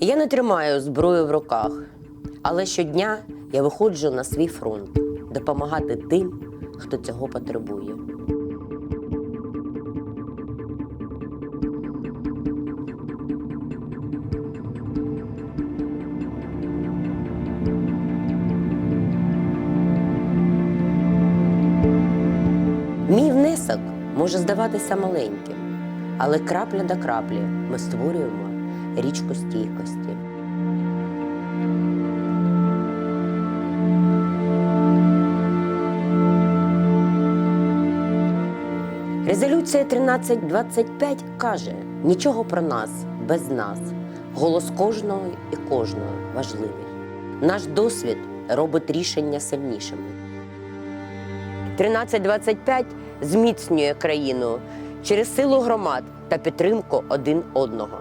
Я не тримаю зброю в руках, але щодня я виходжу на свій фронт допомагати тим, хто цього потребує. Мій внесок може здаватися маленьким, але крапля до краплі ми створюємо річку стійкості. Резолюція 1325 каже: нічого про нас без нас. Голос кожного і кожного важливий. Наш досвід робить рішення сильнішими. 1325 зміцнює країну через силу громад та підтримку один одного.